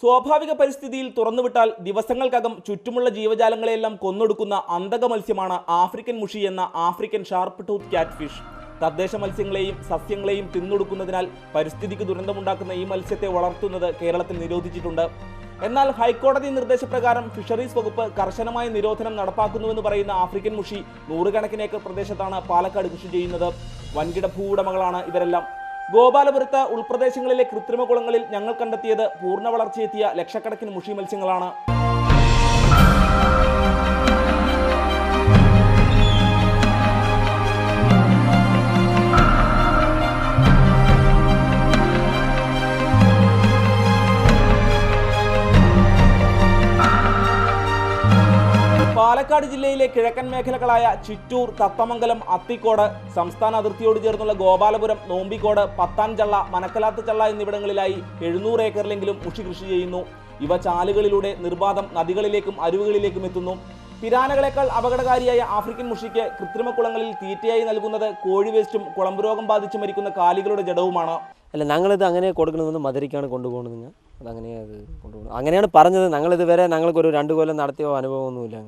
സ്വാഭാവിക പരിസ്ഥിതിയിൽ തുറന്നുവിട്ടാൽ ദിവസങ്ങൾക്കകം ചുറ്റുമുള്ള ജീവജാലങ്ങളെയെല്ലാം കൊന്നൊടുക്കുന്ന അന്തക മത്സ്യമാണ് ആഫ്രിക്കൻ മുഷി എന്ന African sharp tooth cat fish തദ്ദേശ മത്സ്യങ്ങളെയും സസ്യങ്ങളെയും തിന്നൊടുക്കുന്നതിനാൽ പരിസ്ഥിതിക്ക് ദുരന്തമുണ്ടാക്കുന്ന ഈ മത്സ്യത്തെ വളർത്തുന്നത് കേരളത്തിൽ നിരോധിച്ചിട്ടുണ്ട്. എന്നാൽ ഹൈക്കോടതി നിർദ്ദേശപ്രകാരം ഫിഷറീസ് വകുപ്പ് കർശനമായ നിരോധനം നടപ്പാക്കുന്നുവെന്ന് പറയുന്ന ആഫ്രിക്കൻ മുഷി നൂറുകണക്കിന് ഏക്കർ പ്രദേശത്താണ് പാലക്കാട് കൃഷി ചെയ്യുന്നത്. വൻകിട ഭൂവുടമകളാണ് ഇവരെല്ലാം. ഗോപാലപുരത്ത് ഉൾപ്രദേശങ്ങളിലെ കൃത്രിമ കുളങ്ങളിൽ ഞങ്ങൾ കണ്ടെത്തിയത് പൂർണ വളർച്ചയെത്തിയ ലക്ഷക്കണക്കിന് മുഷി മത്സ്യങ്ങളാണ് പാലക്കാട് ജില്ലയിലെ കിഴക്കൻ മേഖലകളായ ചിറ്റൂർ തത്തമംഗലം അത്തിക്കോട് സംസ്ഥാന അതിർത്തിയോട് ചേർന്നുള്ള ഗോപാലപുരം നോമ്പിക്കോട് പത്താൻചള്ള മനക്കലാത്ത് ചള്ള എന്നിവിടങ്ങളിലായി എഴുന്നൂറ് ഏക്കറിലെങ്കിലും മുഷി കൃഷി ചെയ്യുന്നു. ഇവ ചാലുകളിലൂടെ നിർബാധം നദികളിലേക്കും അരുവുകളിലേക്കും എത്തുന്നു. പിരാനകളെക്കാൾ അപകടകാരിയായ ആഫ്രിക്കൻ മുഷിക്ക് കൃത്രിമ കുളങ്ങളിൽ തീറ്റയായി നൽകുന്നത് കോഴി വേസ്റ്റും കുളമ്പുരോഗം ബാധിച്ച് മരിക്കുന്ന കാലികളുടെ ജഡവുമാണ്. അല്ല ഞങ്ങളിത് അങ്ങനെ കൊടുക്കണമെന്ന് മധുരയ്ക്കാണ് കൊണ്ടുപോകണമെന്ന് അതങ്ങനെ അത് കൊണ്ടുപോകണം അങ്ങനെയാണ് പറഞ്ഞത്. ഞങ്ങളിതുവരെ ഞങ്ങൾക്കൊരു രണ്ട് കൊല്ലം നടത്തിയോ അനുഭവമൊന്നുമില്ല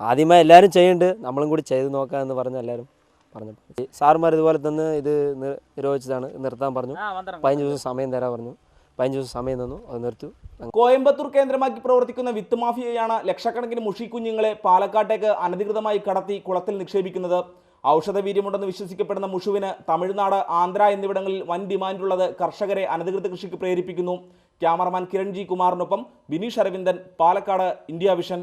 ആദ്യമായി എല്ലാവരും ചെയ്യുന്നുണ്ട്. നമ്മളും കൂടി ചെയ്ത് നോക്കാം എന്ന് പറഞ്ഞ് എല്ലാവരും പറഞ്ഞു സാറുമാർ ഇതുപോലെ തന്നെ ഇത് നിരോധിച്ചതാണ്. നിർത്താൻ പറഞ്ഞു. പതിനഞ്ച് ദിവസം സമയം തരാൻ പറഞ്ഞു. പതിനഞ്ച് ദിവസം സമയം തന്നു. അത് നിർത്തു. കോയമ്പത്തൂർ കേന്ദ്രമാക്കി പ്രവർത്തിക്കുന്ന വിത്ത് മാഫിയയാണ് ലക്ഷക്കണക്കിന് മുഷി കുഞ്ഞുങ്ങളെ പാലക്കാട്ടേക്ക് അനധികൃതമായി കടത്തി കുളത്തിൽ നിക്ഷേപിക്കുന്നത്. ഔഷധ വീര്യമുണ്ടെന്ന് വിശ്വസിക്കപ്പെടുന്ന മുഷുവിന് തമിഴ്നാട് ആന്ധ്ര എന്നിവിടങ്ങളിൽ വൻ ഡിമാൻഡുള്ളത് കർഷകരെ അനധികൃത കൃഷിക്ക് പ്രേരിപ്പിക്കുന്നു. ക്യാമറമാൻ കിരൺജി കുമാറിനൊപ്പം ബിനീഷ് അരവിന്ദൻ പാലക്കാട് ഇന്ത്യ വിഷൻ.